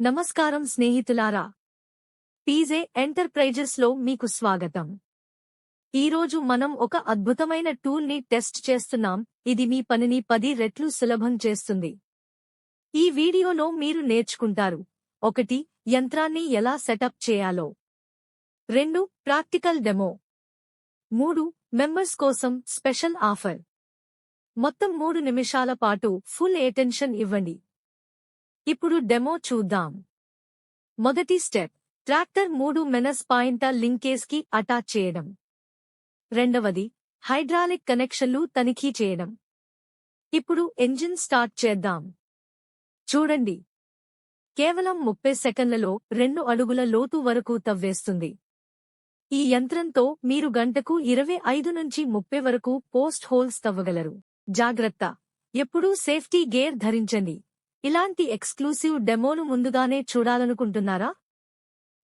నమస్కారం స్నేహితులారా. పీజే ఎంటర్ప్రైజెస్లో మీకు స్వాగతం. ఈరోజు మనం ఒక అద్భుతమైన టూల్ని టెస్ట్ చేస్తున్నాం. ఇది మీ పనిని పది రెట్లు సులభం చేస్తుంది. ఈ వీడియోలో మీరు నేర్చుకుంటారు. ఒకటి యంత్రాన్ని ఎలా సెటప్ చేయాలో. రెండు ప్రాక్టికల్ డెమో. మూడు మెంబర్స్ కోసం స్పెషల్ ఆఫర్. మొత్తం మూడు నిమిషాల పాటు ఫుల్ ఎటెన్షన్ ఇవ్వండి. ఇప్పుడు డెమో చూద్దాం. మొదటి స్టెప్ ట్రాక్టర్ మూడు మెనస్ పాయింట లింకేజ్కి అటాచ్ చేయడం. రెండవది హైడ్రాలిక్ కనెక్షన్లు తనిఖీ చేయడం. ఇప్పుడు ఎంజిన్ స్టార్ట్ చేద్దాం. చూడండి. కేవలం ముప్పై సెకన్లలో రెండు అడుగుల లోతు వరకు తవ్వేస్తుంది. ఈ యంత్రంతో మీరు గంటకు ఇరవై ఐదు నుంచి ముప్పై వరకు పోస్ట్ హోల్స్ తవ్వగలరు. జాగ్రత్త. ఎప్పుడూ సేఫ్టీ గేర్ ధరించండి. ఇలాంటి ఎక్స్క్లూసివ్ డెమోను ముందుగానే చూడాలనుకుంటున్నారా?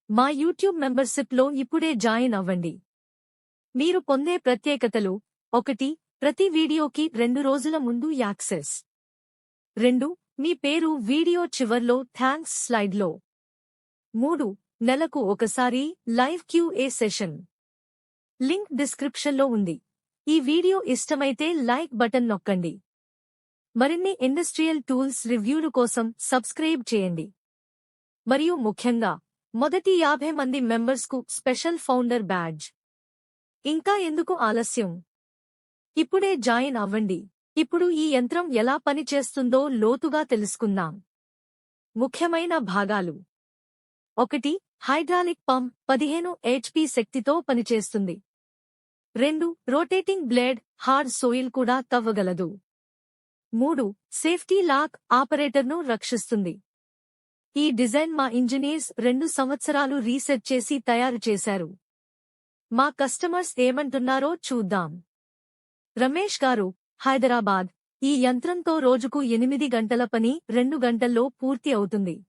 మా యూట్యూబ్ మెంబర్షిప్లో ఇప్పుడే జాయిన్ అవ్వండి. మీరు పొందే ప్రత్యేకతలు ఒకటి ప్రతి వీడియోకి రెండు రోజుల ముందు యాక్సెస్. రెండు మీ పేరు వీడియో చివర్లో థ్యాంక్స్ స్లైడ్లో. మూడు నెలకు ఒకసారి లైవ్ క్యూఏ సెషన్. లింక్ డిస్క్రిప్షన్లో ఉంది. ఈ వీడియో ఇష్టమైతే లైక్ బటన్ నొక్కండి. మరిన్ని ఇండస్ట్రియల్ టూల్స్ రివ్యూలు కోసం సబ్స్క్రైబ్ చేయండి. మరియు ముఖ్యంగా మొదటి యాభై మంది మెంబర్స్కు స్పెషల్ ఫౌండర్ బ్యాడ్జ్. ఇంకా ఎందుకు ఆలస్యం? ఇప్పుడే జాయిన్ అవ్వండి. ఇప్పుడు ఈ యంత్రం ఎలా పనిచేస్తుందో లోతుగా తెలుసుకుందాం. ముఖ్యమైన భాగాలు. ఒకటి హైడ్రాలిక్ పంప్ పదిహేను హెచ్పి శక్తితో పనిచేస్తుంది. రెండు రొటేటింగ్ బ్లేడ్ హార్డ్ సోయిల్ కూడా తవ్వగలదు. మూడు సేఫ్టీ లాక్ ఆపరేటర్ను రక్షిస్తుంది. ఈ డిజైన్ మా ఇంజనీర్స్ రెండు సంవత్సరాలు రీసెర్చ్ చేసి తయారు చేశారు. మా కస్టమర్స్ ఏమంటున్నారో చూద్దాం. రమేష్ గారు హైదరాబాద్. ఈ యంత్రంతో రోజుకు ఎనిమిది గంటల పని రెండు గంటల్లో పూర్తి అవుతుంది.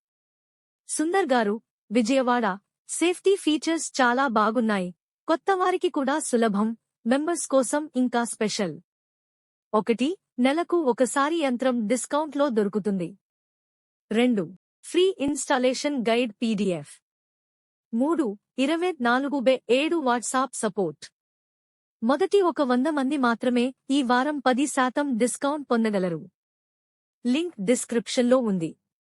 సుందర్ గారు విజయవాడ. సేఫ్టీ ఫీచర్స్ చాలా బాగున్నాయి. కొత్తవారికి కూడా సులభం. మెంబర్స్ కోసం ఇంకా స్పెషల్. ఒకటి నెలకు ఒకసారి యంత్రం డిస్కౌంట్లో దొరుకుతుంది. రెండు ఫ్రీ ఇన్స్టాలేషన్ గైడ్ పీడిఎఫ్. మూడు ఇరవై నాలుగు బే ఏడు వాట్సాప్ సపోర్ట్. మొదటి ఒక వంద మంది మాత్రమే ఈ వారం పది శాతం డిస్కౌంట్ పొందగలరు. లింక్ డిస్క్రిప్షన్లో ఉంది.